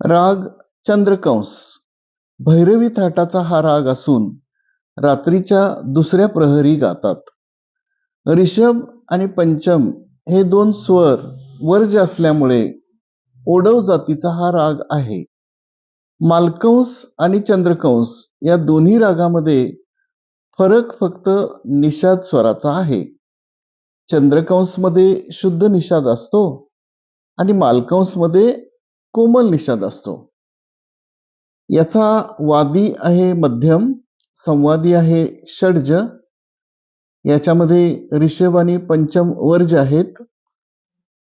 राग चंद्रकंस. भैरवी थाटाचा हा राग असून रात्रीच्या दुसऱ्या प्रहरी गातात. ऋषभ आणि पंचम हे दोन स्वर वर्ज असल्यामुळे ओडव जातीचा हा राग आहे. मालकंस आणि चंद्रकंस या दोन्ही रागामध्ये फरक फक्त निषाद स्वराचा आहे. चंद्रकंसमध्ये शुद्ध निषाद असतो आणि मालकंसमध्ये कोमल निषाद असतो. याचा वादी आहे मध्यम संवादी आहे षड्ज. याच्यामध्ये ऋषभ आणि पंचम वर्ज आहेत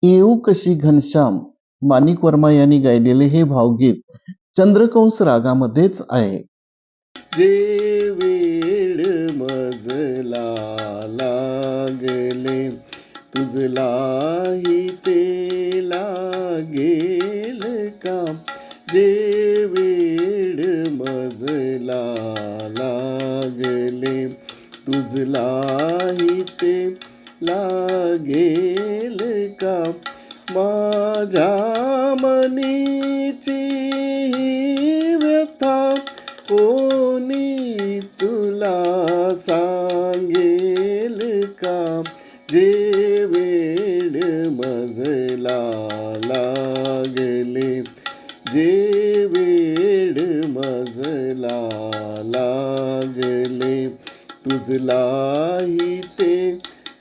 येऊ कशी घनश्याम माणिक वर्मा यांनी गायलेले हे भावगीत चंद्रकंस रागामध्येच आहे. जे वेळ मजला लागले तुझलाही ते लागेल. का? जे वेड मजला लागले तुझलाही ते लागेल का? माझ्या मनीची जे वेळ मजला लागले तुझलाही ते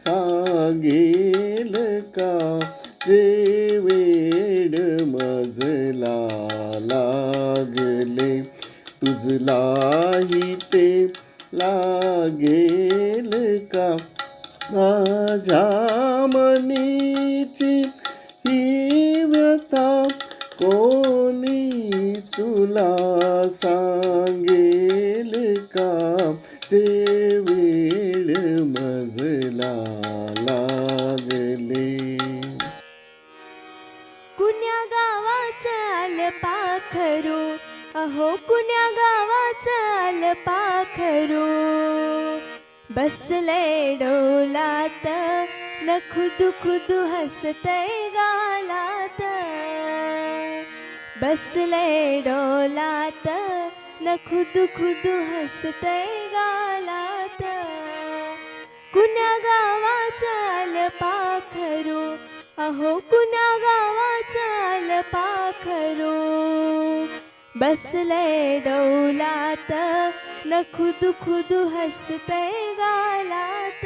सांगेल का? जे वेळ मजला लागले तुझलाही ते लागेल का? माझ्या मनीची ही कोणी तुला सांगेल का? ते वेळ मजला लागले. कुण्या गावाचं आल पाखरू? अहो कुण्या गावाचं आल पाखरू? बसले डोलात न खुदू खुदू हसतय गाला बसले डोलात न खुद खुद हसते गालात. कुण्या गावा चाल पाखरू अहो कुण्या गावा चाल पाखरू बसले डोलात न खुद खुद हसते गालात.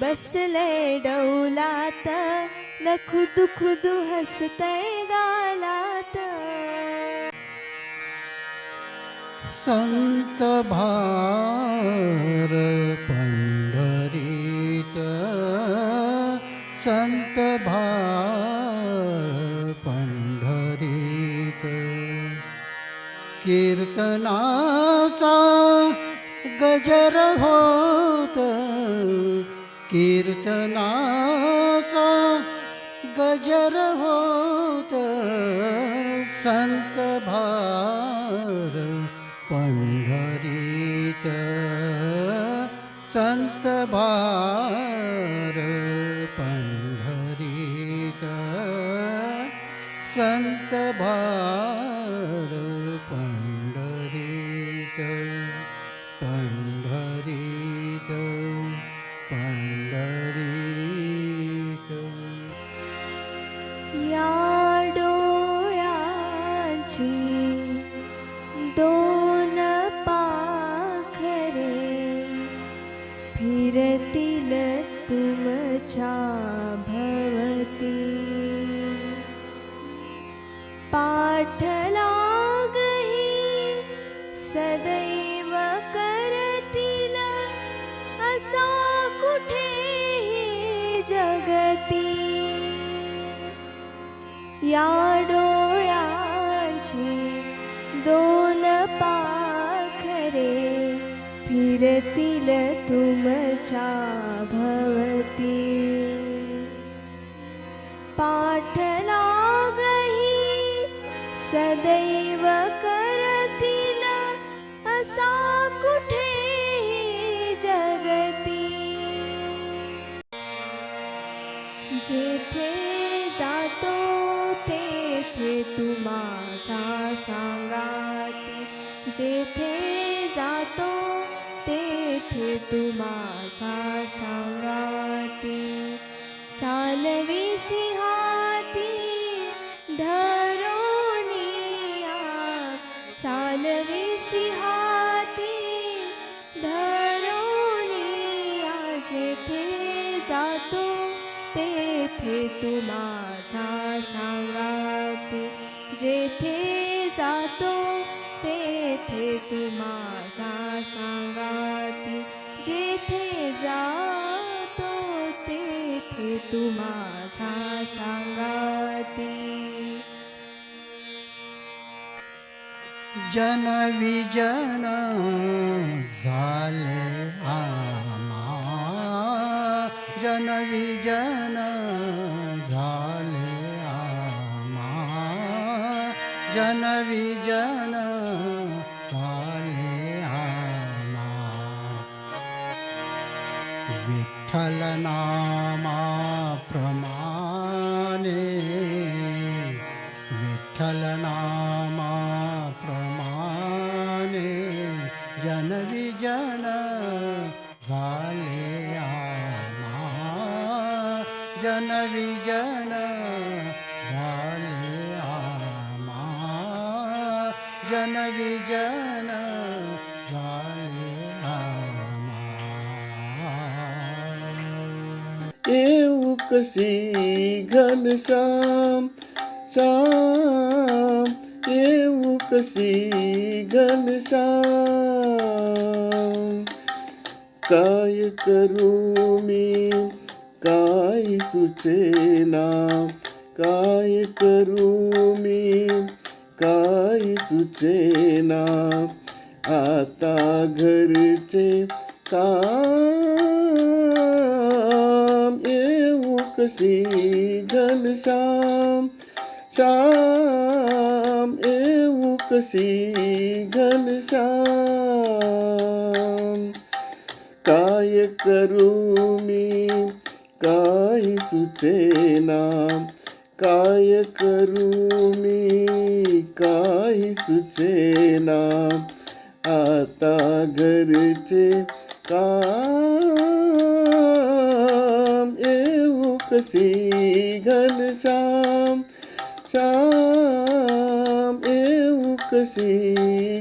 बसले डोलात न खुद खुद हसतय गालात. संत भार पंढरीत. संत भार पंढरीत. कीर्तनाचा गजर होत. कीर्तना गजर होत संत भार पंढरीत संत भार पंढरीत संत भार या डोळ्यांची दोन पाखरे फिरतील तुमच्या या डोळ्यांची दोन पाखरे फिरतील तुमच्या भवती. पाठ लागही सदैव जेथे जातो तेथे तू माझा सांगाती जेथे जातो तेथे तू माझा सांगाती चालवी सिंहाती धरोनिया चालवी सिंहाती धरोनिया जेथे जातो तेथे तू माझा सांगाती जेथे जातो तेथे तू माझा सांगाती जेथे जातो तेथे तू सांगाती जन विजन झाले आमा जन जन विजन झाले आमा विठ्ठल नामा प्रमाणे विठ्ठल नामा जन विजन झाले आमा येऊ कशी घनश्याम श्याम येऊ कशी घनश्याम काय करू मी? काय सुचेना? काय करू मी? काय सुचेना आता घरचे काम. येऊ कशी घनश्याम श्याम? येऊ कशी घनश्याम काय करू मी? काय सुचेना काय करू मी? काय सुचेना आता घरचे काम येऊ कशी घनश्याम श्याम? येऊ कशी